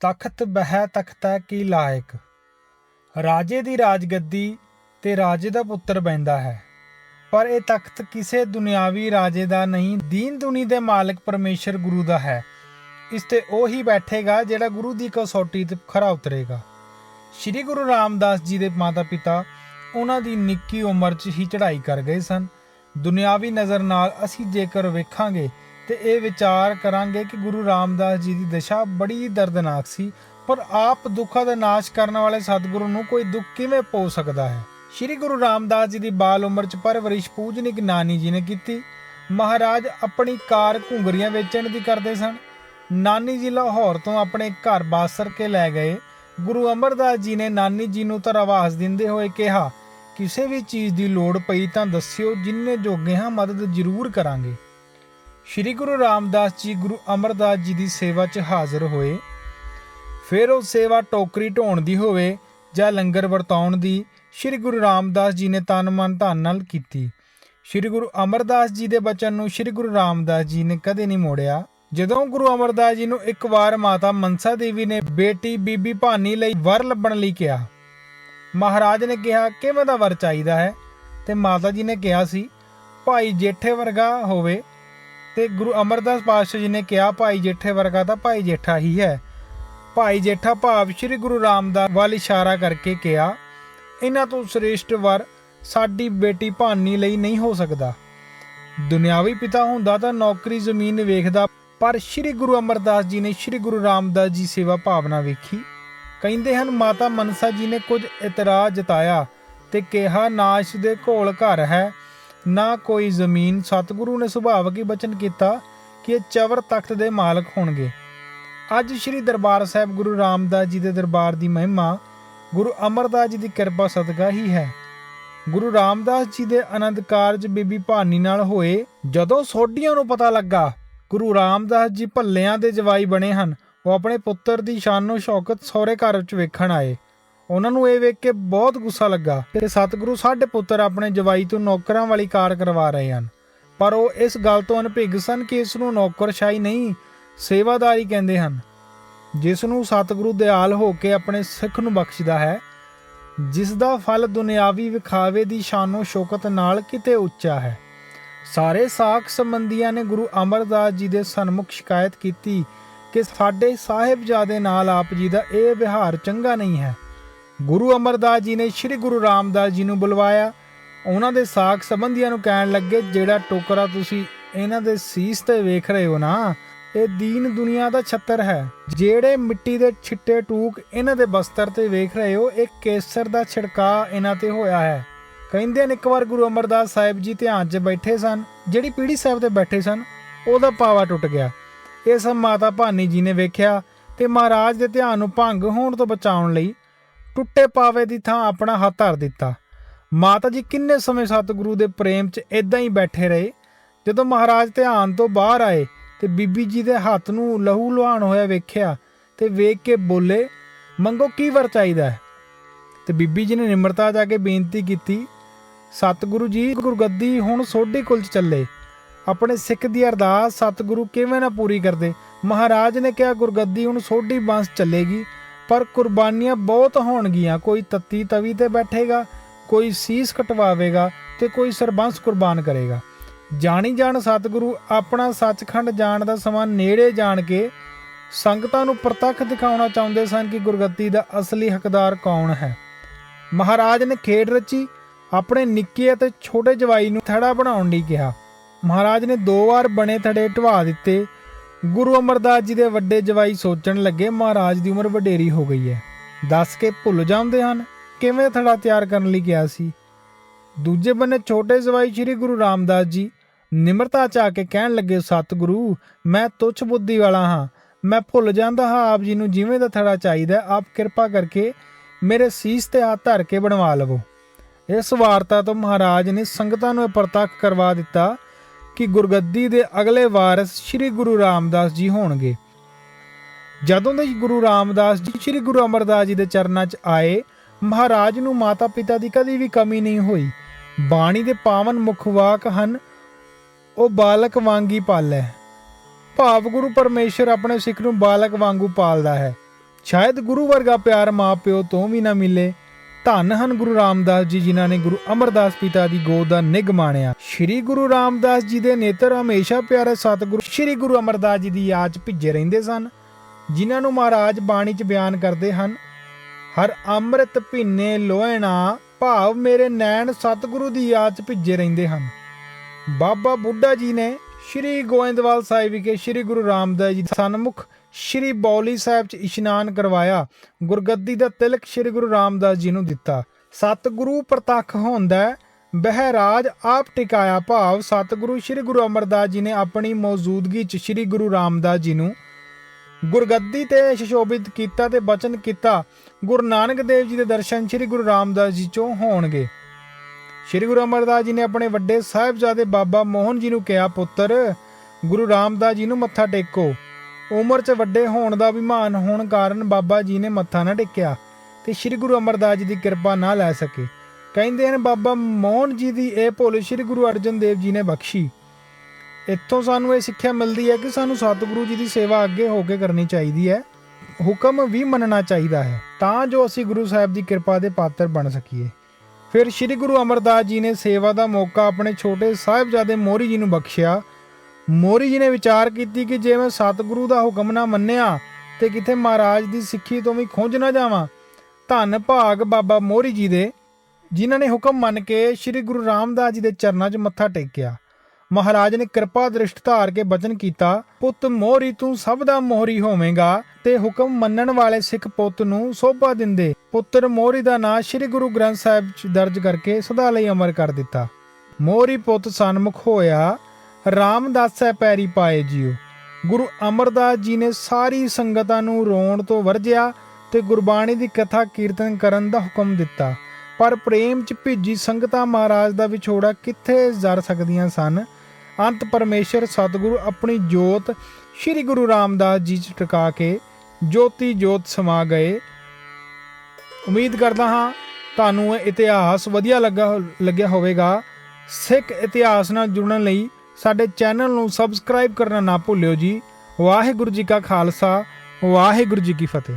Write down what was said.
ਤਖਤ ਬਹਿ ਤਖਤਾ ਕੀ ਲਾਇਕ? ਰਾਜੇ ਦੀ ਰਾਜਗੱਦੀ ਤੇ ਰਾਜੇ ਦਾ ਪੁੱਤਰ ਬੈੰਦਾ ਹੈ। ਪਰ ਇਹ ਤਖਤ ਕਿਸੇ ਦੁਨਿਆਵੀ ਰਾਜੇ ਦਾ ਨਹੀਂ ਦੀਨ ਦੁਨੀ ਦੇ ਮਾਲਕ ਪਰਮੇਸ਼ਰ ਗੁਰੂ ਦਾ ਹੈ। ਇਸ ਤੇ ਉਹ ਹੀ ਬੈਠੇਗਾ ਜਿਹੜਾ ਗੁਰੂ ਦੀ ਕਸੌਟੀ ਤੇ ਖਰਾ ਉਤਰੇਗਾ। ਸ਼੍ਰੀ ਗੁਰੂ ਰਾਮਦਾਸ ਜੀ ਦੇ ਮਾਤਾ-ਪਿਤਾ ਉਹਨਾਂ ਦੀ ਨਿੱਕੀ ਉਮਰ 'ਚ ਹੀ ਚੜ੍ਹਾਈ ਕਰ ਗਏ ਸਨ। ਦੁਨਿਆਵੀ ਨਜ਼ਰ ਨਾਲ ਅਸੀਂ ਜੇਕਰ ਵੇਖਾਂਗੇ ਤੇ ਇਹ ਵਿਚਾਰ ਕਰਾਂਗੇ ਕਿ ਗੁਰੂ ਰਾਮਦਾਸ ਜੀ ਦੀ ਦਸ਼ਾ ਬੜੀ ਦਰਦਨਾਕ ਸੀ, ਪਰ ਆਪ ਦੁੱਖਾਂ ਦਾ ਨਾਸ਼ ਕਰਨ ਵਾਲੇ ਸਤਿਗੁਰੂ ਨੂੰ ਕੋਈ ਦੁੱਖ ਕਿਵੇਂ ਪੋ ਸਕਦਾ ਹੈ? ਸ਼੍ਰੀ ਗੁਰੂ ਰਾਮਦਾਸ ਜੀ ਦੀ ਬਾਲ ਉਮਰ 'ਚ ਪਰਵਰਿਸ਼ ਪੂਜਨਿਕ ਨਾਨੀ ਜੀ ਨੇ ਕੀਤੀ। ਮਹਾਰਾਜ ਆਪਣੀ ਕਾਰ ਘੁੰਗਰੀਆਂ ਵੇਚਣ ਦੀ ਕਰਦੇ ਸਨ। ਨਾਨੀ ਜੀ ਲਾਹੌਰ ਤੋਂ ਆਪਣੇ ਘਰ ਬਾਸਰ ਕੇ ਲੈ ਗਏ। ਗੁਰੂ ਅਮਰਦਾਸ ਜੀ ਨੇ ਨਾਨੀ ਜੀ ਨੂੰ ਧਰਵਾਸ ਦਿੰਦੇ ਹੋਏ ਕਿਹਾ, ਕਿਸੇ ਵੀ ਚੀਜ਼ ਦੀ ਲੋੜ ਪਈ ਤਾਂ ਦੱਸਿਓ, ਜਿੰਨੇ ਜੋਗੇ ਹਾਂ ਮਦਦ ਜ਼ਰੂਰ ਕਰਾਂਗੇ। ਸ਼੍ਰੀ ਗੁਰੂ ਰਾਮਦਾਸ ਜੀ, ਗੁਰੂ ਅਮਰਦਾਸ ਜੀ ਦੀ ਸੇਵਾ 'ਚ ਹਾਜ਼ਰ ਹੋਏ। ਫਿਰ ਉਹ ਸੇਵਾ ਟੋਕਰੀ ਢੋਣ ਦੀ ਹੋਵੇ ਜਾਂ ਲੰਗਰ ਵਰਤਾਉਣ ਦੀ, ਸ਼੍ਰੀ ਗੁਰੂ ਰਾਮਦਾਸ ਜੀ ਨੇ ਤਨ ਮਨ ਧਨ ਨਾਲ ਕੀਤੀ। ਸ਼੍ਰੀ ਗੁਰੂ ਅਮਰਦਾਸ ਜੀ ਦੇ ਬਚਨ ਨੂੰ ਸ਼੍ਰੀ ਗੁਰੂ ਰਾਮਦਾਸ ਜੀ ਨੇ ਕਦੇ ਨਹੀਂ ਮੋੜਿਆ। ਜਦੋਂ ਗੁਰੂ ਅਮਰਦਾਸ ਜੀ ਨੂੰ ਇੱਕ ਵਾਰ ਮਾਤਾ ਮਨਸਾ ਦੇਵੀ ਨੇ ਬੇਟੀ ਬੀਬੀ ਭਾਨੀ ਲਈ ਵਰ ਲੱਭਣ ਲਈ ਕਿਹਾ, ਮਹਾਰਾਜ ਨੇ ਕਿਹਾ, ਕਿਵੇਂ ਦਾ ਵਰ ਚਾਹੀਦਾ ਹੈ? ਤੇ ਮਾਤਾ ਜੀ ਨੇ ਕਿਹਾ ਸੀ, ਭਾਈ ਜੇਠੇ ਵਰਗਾ ਹੋਵੇ ਤੇ ਗੁਰੂ ਅਮਰਦਾਸ ਪਾਤਸ਼ਾਹ ਜੀ ਨੇ ਕਿਹਾ, ਭਾਈ ਜੇਠੇ ਵਰਗਾ ਤਾਂ ਭਾਈ ਜੇਠਾ ਹੀ ਹੈ। ਭਾਈ ਜੇਠਾ ਭਾਵ ਸ੍ਰੀ ਗੁਰੂ ਰਾਮਦਾਸ ਵੱਲ ਇਸ਼ਾਰਾ ਕਰਕੇ ਕਿਹਾ, ਇਹਨਾਂ ਤੋਂ ਸ੍ਰੇਸ਼ਟ ਵਰ ਸਾਡੀ ਬੇਟੀ ਭਾਨੀ ਲਈ ਨਹੀਂ ਹੋ ਸਕਦਾ। ਦੁਨਿਆਵੀ ਪਿਤਾ ਹੁੰਦਾ ਤਾਂ ਨੌਕਰੀ ਜ਼ਮੀਨ ਵੇਖਦਾ, ਪਰ ਸ੍ਰੀ ਗੁਰੂ ਅਮਰਦਾਸ ਜੀ ਨੇ ਸ੍ਰੀ ਗੁਰੂ ਰਾਮਦਾਸ ਜੀ ਸੇਵਾ ਭਾਵਨਾ ਵੇਖੀ। ਕਹਿੰਦੇ ਹਨ, ਮਾਤਾ ਮਨਸਾ ਜੀ ਨੇ ਕੁਝ ਇਤਰਾਜ਼ ਜਤਾਇਆ ਤੇ ਕਿਹਾ, ਨਾਸ਼ ਦੇ ਘੋਲ ਘਰ ਹੈ ਨਾ ਕੋਈ ਜ਼ਮੀਨ ਸਤਿਗੁਰੂ ਨੇ ਸੁਭਾਵਕ ਹੀ ਬਚਨ ਕੀਤਾ ਕਿ ਇਹ ਚਵਰ ਤਖਤ ਦੇ ਮਾਲਕ ਹੋਣਗੇ। ਅੱਜ ਸ੍ਰੀ ਦਰਬਾਰ ਸਾਹਿਬ ਗੁਰੂ ਰਾਮਦਾਸ ਜੀ ਦੇ ਦਰਬਾਰ ਦੀ ਮਹਿਮਾ ਗੁਰੂ ਅਮਰਦਾਸ ਜੀ ਦੀ ਕਿਰਪਾ ਸਦਕਾ ਹੀ ਹੈ। ਗੁਰੂ ਰਾਮਦਾਸ ਜੀ ਦੇ ਆਨੰਦ ਕਾਰਜ ਬੀਬੀ ਭਾਨੀ ਨਾਲ ਹੋਏ ਜਦੋਂ ਸੋਢੀਆਂ ਨੂੰ ਪਤਾ ਲੱਗਾ, ਗੁਰੂ ਰਾਮਦਾਸ ਜੀ ਭੱਲਿਆਂ ਦੇ ਜਵਾਈ ਬਣੇ ਹਨ, ਉਹ ਆਪਣੇ ਪੁੱਤਰ ਦੀ ਸ਼ਾਨੋ ਸ਼ੌਕਤ ਸਹੁਰੇ ਘਰ ਵਿੱਚ ਵੇਖਣ ਆਏ। ਉਹਨਾਂ ਨੂੰ ਇਹ ਵੇਖ ਕੇ ਬਹੁਤ ਗੁੱਸਾ ਲੱਗਾ ਕਿ ਸਤਿਗੁਰੂ ਸਾਡੇ ਪੁੱਤਰ ਆਪਣੇ ਜਵਾਈ ਤੋਂ ਨੌਕਰਾਂ ਵਾਲੀ ਕਾਰ ਕਰਵਾ ਰਹੇ ਹਨ। ਪਰ ਉਹ ਇਸ ਗੱਲ ਤੋਂ ਅਣਭਿੱਗ ਸਨ ਕਿ ਇਸ ਨੂੰ ਨੌਕਰਸ਼ਾਹੀ ਨਹੀਂ, ਸੇਵਾਦਾਰੀ ਕਹਿੰਦੇ ਹਨ। ਜਿਸ ਨੂੰ ਸਤਿਗੁਰੂ ਦਿਆਲ ਹੋ ਕੇ ਆਪਣੇ ਸਿੱਖ ਨੂੰ ਬਖਸ਼ਦਾ ਹੈ, ਜਿਸ ਦਾ ਫਲ ਦੁਨਿਆਵੀ ਵਿਖਾਵੇ ਦੀ ਸ਼ਾਨੋ ਸ਼ੌਕਤ ਨਾਲ ਕਿਤੇ ਉੱਚਾ ਹੈ। ਸਾਰੇ ਸਾਖ ਸੰਬੰਧੀਆਂ ਨੇ ਗੁਰੂ ਅਮਰਦਾਸ ਜੀ ਦੇ ਸਨਮੁਖ ਸ਼ਿਕਾਇਤ ਕੀਤੀ ਕਿ ਸਾਡੇ ਸਾਹਿਬਜ਼ਾਦੇ ਨਾਲ ਆਪ ਜੀ ਦਾ ਇਹ ਵਿਹਾਰ ਚੰਗਾ ਨਹੀਂ ਹੈ। ਗੁਰੂ ਅਮਰਦਾਸ ਜੀ ਨੇ ਸ੍ਰੀ ਗੁਰੂ ਰਾਮਦਾਸ ਜੀ ਨੂੰ ਬੁਲਵਾਇਆ। ਉਹਨਾਂ ਦੇ ਸਾਖ ਸੰਬੰਧੀਆਂ ਨੂੰ ਕਹਿਣ ਲੱਗੇ, ਜਿਹੜਾ ਟੋਕਰਾ ਤੁਸੀਂ ਇਹਨਾਂ ਦੇ ਸੀਸ ਤੇ ਵੇਖ ਰਹੇ ਹੋ ਨਾ, ਇਹ ਦੀਨ ਦੁਨੀਆ ਦਾ ਛੱਤਰ ਹੈ। ਜਿਹੜੇ ਮਿੱਟੀ ਦੇ ਛਿੱਟੇ ਟੂਕ ਇਹਨਾਂ ਦੇ ਬਸਤਰ ਤੇ ਵੇਖ ਰਹੇ ਹੋ, ਇਹ ਕੇਸਰ ਦਾ ਛਿੜਕਾ ਇਹਨਾਂ ਤੇ ਹੋਇਆ ਹੈ। ਕਹਿੰਦੇ ਨੇ ਇੱਕ ਵਾਰ ਗੁਰੂ ਅਮਰਦਾਸ ਸਾਹਿਬ ਜੀ ਧਿਆਨ 'ਚ ਬੈਠੇ ਸਨ। ਜਿਹੜੀ ਪੀੜੀ ਸਾਹਿਬ ਤੇ ਬੈਠੇ ਸਨ, ਉਹਦਾ ਪਾਵਾ ਟੁੱਟ ਗਿਆ। ਇਹ ਸਭ ਮਾਤਾ ਭਾਨੀ ਜੀ ਨੇ ਵੇਖਿਆ ਤੇ ਮਹਾਰਾਜ ਦੇ ਧਿਆਨ ਨੂੰ ਭੰਗ ਹੋਣ ਤੋਂ ਬਚਾਉਣ ਲਈ ਟੁੱਟੇ ਪਾਵੇ ਦੀ ਥਾਂ ਆਪਣਾ ਹੱਥ ਧਰ ਦਿੱਤਾ। ਮਾਤਾ ਜੀ ਕਿੰਨੇ ਸਮੇਂ ਸਤਿਗੁਰੂ ਦੇ ਪ੍ਰੇਮ 'ਚ ਇਦਾਂ ਹੀ ਬੈਠੇ ਰਹੇ। ਜਦੋਂ ਮਹਾਰਾਜ ਧਿਆਨ ਤੋਂ ਬਾਹਰ ਆਏ ਤੇ ਬੀਬੀ ਜੀ ਦੇ ਹੱਥ ਨੂੰ ਲਹੂ ਲੁਹਾਣ ਹੋਇਆ ਵੇਖਿਆ ਤੇ ਵੇਖ ਕੇ ਬੋਲੇ, ਮੰਗੋ ਕੀ ਵਰ ਚਾਹੀਦਾ ਹੈ? ਤੇ ਬੀਬੀ ਜੀ ਨੇ ਨਿਮਰਤਾ ਜਾ ਕੇ ਬੇਨਤੀ ਕੀਤੀ, ਸਤਿਗੁਰੂ ਜੀ, ਗੁਰਗੱਦੀ ਹੁਣ ਸੋਢੀ ਕੁਲ ਚ ਚੱਲੇ। ਆਪਣੇ ਸਿੱਖ ਦੀ ਅਰਦਾਸ ਸਤਿਗੁਰੂ ਕਿਵੇਂ ਨਾ ਪੂਰੀ ਕਰਦੇ? ਮਹਾਰਾਜ ਨੇ ਕਿਹਾ, ਗੁਰਗੱਦੀ ਹੁਣ ਸੋਢੀ ਬੰਸ ਚੱਲੇਗੀ। ਪਰ ਕੁਰਬਾਨੀਆਂ ਬਹੁਤ ਹੋਣਗੀਆਂ। ਕੋਈ ਤੱਤੀ ਤਵੀ ਤੇ ਬੈਠੇਗਾ, ਕੋਈ ਸੀਸ ਕਟਵਾਵੇਗਾ ਤੇ ਕੋਈ ਸਰਬੰਸ ਕੁਰਬਾਨ ਕਰੇਗਾ। ਜਾਣੀ ਜਾਣ ਸਤਿਗੁਰੂ, ਆਪਣਾ ਸੱਚਖੰਡ ਜਾਣ ਦਾ ਸਮਾਂ ਨੇੜੇ ਜਾਣ ਕੇ ਸੰਗਤਾਂ ਨੂੰ ਪ੍ਰਤੱਖ ਦਿਖਾਉਣਾ ਚਾਹੁੰਦੇ ਸਨ ਕਿ ਗੁਰਗੱਦੀ ਦਾ ਅਸਲੀ ਹੱਕਦਾਰ ਕੌਣ ਹੈ। ਮਹਾਰਾਜ ਨੇ ਖੇਡ ਰਚੀ, ਆਪਣੇ ਨਿੱਕੇ ਅਤੇ ਛੋਟੇ ਜਵਾਈ ਨੂੰ ਥੜਾ ਬਣਾਉਣ ਲਈ ਕਿਹਾ। ਮਹਾਰਾਜ ਨੇ ਦੋ ਵਾਰ ਬਣੇ ਥੜੇ ਢਵਾ ਦਿੱਤੇ। ਗੁਰੂ ਅਮਰਦਾਸ ਜੀ ਦੇ ਵੱਡੇ ਜਵਾਈ ਸੋਚਣ ਲੱਗੇ, ਮਹਾਰਾਜ ਦੀ ਉਮਰ ਵਡੇਰੀ ਹੋ ਗਈ ਹੈ। ਦੱਸ ਕੇ ਭੁੱਲ ਜਾਂਦੇ ਹਨ। ਕਿਵੇਂ ਥੜਾ ਤਿਆਰ ਕਰਨ ਲਈ ਕਿਹਾ ਸੀ? ਦੂਜੇ ਬੰਨੇ ਛੋਟੇ ਜਵਾਈ ਸ੍ਰੀ ਗੁਰੂ ਰਾਮਦਾਸ ਜੀ ਨਿਮਰਤਾ ਚ ਆ ਕੇ ਕਹਿਣ ਲੱਗੇ, ਸਤਿਗੁਰੂ, ਮੈਂ ਤੁਛ ਬੁੱਧੀ ਵਾਲਾ ਹਾਂ। ਮੈਂ ਭੁੱਲ ਜਾਂਦਾ ਹਾਂ, ਆਪ ਜੀ ਨੂੰ ਜਿਵੇਂ ਦਾ ਥੜਾ ਚਾਹੀਦਾ ਆਪ ਕਿਰਪਾ ਕਰਕੇ ਮੇਰੇ ਸੀਸ ਤੇ ਹੱਥ ਧਰ ਕੇ ਬਣਵਾ ਲਵੋ। ਇਸ ਵਾਰਤਾ ਤੋਂ ਮਹਾਰਾਜ ਨੇ ਸੰਗਤਾਂ ਨੂੰ ਇਹ ਪ੍ਰਤੱਖ ਕਰਵਾ ਦਿੱਤਾ ਕਿ ਗੁਰਗੱਦੀ ਦੇ ਅਗਲੇ ਵਾਰਿਸ ਸ੍ਰੀ ਗੁਰੂ ਰਾਮਦਾਸ ਜੀ ਹੋਣਗੇ। ਜਦੋਂ ਦੇ ਗੁਰੂ ਰਾਮਦਾਸ ਜੀ ਸ੍ਰੀ ਗੁਰੂ ਅਮਰਦਾਸ ਜੀ ਦੇ ਚਰਨਾਂ 'ਚ ਆਏ, ਮਹਾਰਾਜ ਨੂੰ ਮਾਤਾ ਪਿਤਾ ਦੀ ਕਦੀ ਵੀ ਕਮੀ ਨਹੀਂ ਹੋਈ। ਬਾਣੀ ਦੇ ਪਾਵਨ ਮੁਖ ਵਾਕ ਹਨ, ਉਹ ਬਾਲਕ ਵਾਂਗੀ ਪਾਲੈ। ਭਾਵ ਗੁਰੂ ਪਰਮੇਸ਼ਰ ਆਪਣੇ ਸਿੱਖ ਨੂੰ ਬਾਲਕ ਵਾਂਗੂ ਪਾਲਦਾ ਹੈ। ਸ਼ਾਇਦ ਗੁਰੂ ਵਰਗਾ ਪਿਆਰ ਮਾਪਿਓ ਤੋਂ ਵੀ ਨਾ ਮਿਲੇ। ਧੰਨ ਹਨ ਗੁਰੂ ਰਾਮਦਾਸ ਜੀ ਜਿਨ੍ਹਾਂ ਨੇ ਗੁਰੂ ਅਮਰਦਾਸ ਪਿਤਾ ਦੀ ਗੋਦ ਦਾ ਨਿੱਘ ਮਾਣਿਆ। ਸ੍ਰੀ ਗੁਰੂ ਰਾਮਦਾਸ ਜੀ ਦੇ ਨੇਤਰ ਹਮੇਸ਼ਾ ਪਿਆਰੇ ਸਤਿਗੁਰੂ ਸ੍ਰੀ ਗੁਰੂ ਅਮਰਦਾਸ ਜੀ ਦੀ ਯਾਦ 'ਚ ਭਿੱਜੇ ਰਹਿੰਦੇ ਸਨ, ਜਿਨ੍ਹਾਂ ਨੂੰ ਮਹਾਰਾਜ ਬਾਣੀ 'ਚ ਬਿਆਨ ਕਰਦੇ ਹਨ, ਹਰ ਅੰਮ੍ਰਿਤ ਭਿੰਨੇ ਲੋਹਣਾ, ਭਾਵ ਮੇਰੇ ਨੈਣ ਸਤਿਗੁਰੂ ਦੀ ਯਾਦ 'ਚ ਭਿੱਜੇ ਰਹਿੰਦੇ ਹਨ। ਬਾਬਾ ਬੁੱਢਾ ਜੀ ਨੇ ਸ਼੍ਰੀ ਗੋਇੰਦਵਾਲ ਸਾਹਿਬ ਵਿਖੇ ਸ਼੍ਰੀ ਗੁਰੂ ਰਾਮਦਾਸ ਜੀ ਦੇ ਸਨਮੁਖ ਸ਼੍ਰੀ ਬੌਲੀ ਸਾਹਿਬ 'ਚ ਇਸ਼ਨਾਨ ਕਰਵਾਇਆ, ਗੁਰਗੱਦੀ ਦਾ ਤਿਲਕ ਸ਼੍ਰੀ ਗੁਰੂ ਰਾਮਦਾਸ ਜੀ ਨੂੰ ਦਿੱਤਾ। ਸਤਿਗੁਰੂ ਪ੍ਰਤੱਖ ਹੁੰਦਾ ਬਹਿਰਾਜ ਆਪ ਟਿਕਾਇਆ ਭਾਵ, ਸਤਿਗੁਰੂ ਸ਼੍ਰੀ ਗੁਰੂ ਅਮਰਦਾਸ ਜੀ ਨੇ ਆਪਣੀ ਮੌਜੂਦਗੀ 'ਚ ਸ਼੍ਰੀ ਗੁਰੂ ਰਾਮਦਾਸ ਜੀ ਨੂੰ ਗੁਰਗੱਦੀ ਤੇ ਸ਼ਿਸ਼ੋਭਿਤ ਕੀਤਾ ਤੇ ਬਚਨ ਕੀਤਾ, ਗੁਰੂ ਨਾਨਕ ਦੇਵ ਜੀ ਦੇ ਦਰਸ਼ਨ ਸ਼੍ਰੀ ਗੁਰੂ ਰਾਮਦਾਸ ਜੀ ਚੋਂ ਹੋਣਗੇ। ਸ਼੍ਰੀ ਗੁਰੂ ਅਮਰਦਾਸ ਜੀ ਨੇ ਆਪਣੇ ਵੱਡੇ ਸਾਹਿਬਜ਼ਾਦੇ ਬਾਬਾ ਮੋਹਨ ਜੀ ਨੂੰ ਕਿਹਾ, ਪੁੱਤਰ, ਗੁਰੂ ਰਾਮਦਾਸ ਜੀ ਨੂੰ ਮੱਥਾ ਟੇਕੋ। ਉਮਰ 'ਚ ਵੱਡੇ ਹੋਣ ਦਾ ਅਭਿਮਾਨ ਹੋਣ ਕਾਰਨ ਬਾਬਾ ਜੀ ਨੇ ਮੱਥਾ ਨਾ ਟੇਕਿਆ ਤੇ ਸ਼੍ਰੀ ਗੁਰੂ ਅਮਰਦਾਸ ਜੀ ਦੀ ਕਿਰਪਾ ਨਾ ਲੈ ਸਕੇ। ਕਹਿੰਦੇ ਹਨ, ਬਾਬਾ ਮੋਹਨ ਜੀ ਦੀ ਇਹ ਭੁੱਲ ਸ਼੍ਰੀ ਗੁਰੂ ਅਰਜਨ ਦੇਵ ਜੀ ਨੇ ਬਖਸ਼ੀ। ਇੱਥੋਂ ਸਾਨੂੰ ਇਹ ਸਿੱਖਿਆ ਮਿਲਦੀ ਹੈ ਕਿ ਸਾਨੂੰ ਸਤਿਗੁਰੂ ਜੀ ਦੀ ਸੇਵਾ ਅੱਗੇ ਹੋ ਕੇ ਕਰਨੀ ਚਾਹੀਦੀ ਹੈ। ਹੁਕਮ ਵੀ ਮੰਨਣਾ ਚਾਹੀਦਾ ਹੈ, ਤਾਂ ਜੋ ਅਸੀਂ ਗੁਰੂ ਸਾਹਿਬ ਦੀ ਕਿਰਪਾ ਦੇ ਪਾਤਰ ਬਣ ਸਕੀਏ। ਫਿਰ ਸ੍ਰੀ ਗੁਰੂ ਅਮਰਦਾਸ ਜੀ ਨੇ ਸੇਵਾ ਦਾ ਮੌਕਾ ਆਪਣੇ ਛੋਟੇ ਸਾਹਿਬਜ਼ਾਦੇ ਮੋਹਰੀ ਜੀ ਨੂੰ ਬਖਸ਼ਿਆ। ਮੋਰੀ ਜੀ ਨੇ ਵਿਚਾਰ ਕੀਤੀ ਕਿ ਜੇ ਮੈਂ ਸਤਿਗੁਰੂ ਦਾ ਹੁਕਮ ਨਾ ਮੰਨਿਆ ਤੇ ਕਿਤੇ ਮਹਾਰਾਜ ਦੀ ਸਿੱਖੀ ਤੋਂ ਵੀ ਖੁੰਝ ਨਾ ਜਾਵਾਂ? ਧੰਨ ਭਾਗ ਬਾਬਾ ਮੋਰੀ ਜੀ ਦੇ, ਜਿਨ੍ਹਾਂ ਨੇ ਹੁਕਮ ਮੰਨ ਕੇ ਸ੍ਰੀ ਗੁਰੂ ਰਾਮਦਾਸ ਜੀ ਦੇ ਚਰਨਾਂ 'ਚ ਮੱਥਾ ਟੇਕਿਆ। ਮਹਾਰਾਜ ਨੇ ਕਿਰਪਾ ਦ੍ਰਿਸ਼ਟ ਧਾਰ ਕੇ ਬਚਨ ਕੀਤਾ, ਪੁੱਤ ਮੋਹਰੀ ਤੂੰ ਸਭ ਦਾ ਮੋਹਰੀ ਹੋਵੇਂਗਾ ਤੇ ਹੁਕਮ ਮੰਨਣ ਵਾਲੇ ਸਿੱਖ ਪੁੱਤ ਨੂੰ ਸੋਭਾ ਦਿੰਦੇ। ਪੁੱਤਰ ਮੋਹਰੀ ਦਾ ਨਾਂ ਸ੍ਰੀ ਗੁਰੂ ਗ੍ਰੰਥ ਸਾਹਿਬ 'ਚ ਦਰਜ ਕਰਕੇ ਸਦਾ ਲਈ ਅਮਰ ਕਰ ਦਿੱਤਾ। ਮੋਹਰੀ ਪੁੱਤ ਸਨਮੁਖ ਹੋਇਆ ਰਾਮਦਾਸ ਹੈ, ਪੈਰੀ ਪਾਏ ਜੀਓ। ਗੁਰੂ ਅਮਰਦਾਸ ਜੀ ਨੇ ਸਾਰੀ ਸੰਗਤਾਂ ਨੂੰ ਰੋਣ ਤੋਂ ਵਰਜਿਆ ਤੇ ਗੁਰਬਾਣੀ ਦੀ ਕਥਾ ਕੀਰਤਨ ਕਰਨ ਦਾ ਹੁਕਮ ਦਿੱਤਾ। ਪਰ ਪ੍ਰੇਮ ਚ ਭਿੱਜੀ ਸੰਗਤਾਂ ਮਹਾਰਾਜ ਦਾ ਵਿਛੋੜਾ ਕਿੱਥੇ ਜਰ ਸਕਦੀਆਂ ਸਨ? ਅੰਤ ਪਰਮੇਸ਼ਰ ਸਤਿਗੁਰੂ ਆਪਣੀ ਜੋਤ ਸ੍ਰੀ ਗੁਰੂ ਰਾਮਦਾਸ ਜੀ ਚ ਟਿਕਾ ਕੇ ਜੋਤੀ ਜੋਤ ਸਮਾ ਗਏ। ਉਮੀਦ ਕਰਦਾ ਹਾਂ ਤੁਹਾਨੂੰ ਇਹ ਇਤਿਹਾਸ ਵਧੀਆ ਲੱਗਾ, ਲੱਗਿਆ ਹੋਵੇਗਾ। ਸਿੱਖ ਇਤਿਹਾਸ ਨਾਲ ਜੁੜਨ ਲਈ ਸਾਡੇ ਚੈਨਲ ਨੂੰ ਸਬਸਕ੍ਰਾਈਬ ਕਰਨਾ ਨਾ ਭੁੱਲਿਓ ਜੀ। ਵਾਹਿਗੁਰੂ ਜੀ ਕਾ ਖਾਲਸਾ, ਵਾਹਿਗੁਰੂ ਜੀ ਕੀ ਫਤਿਹ।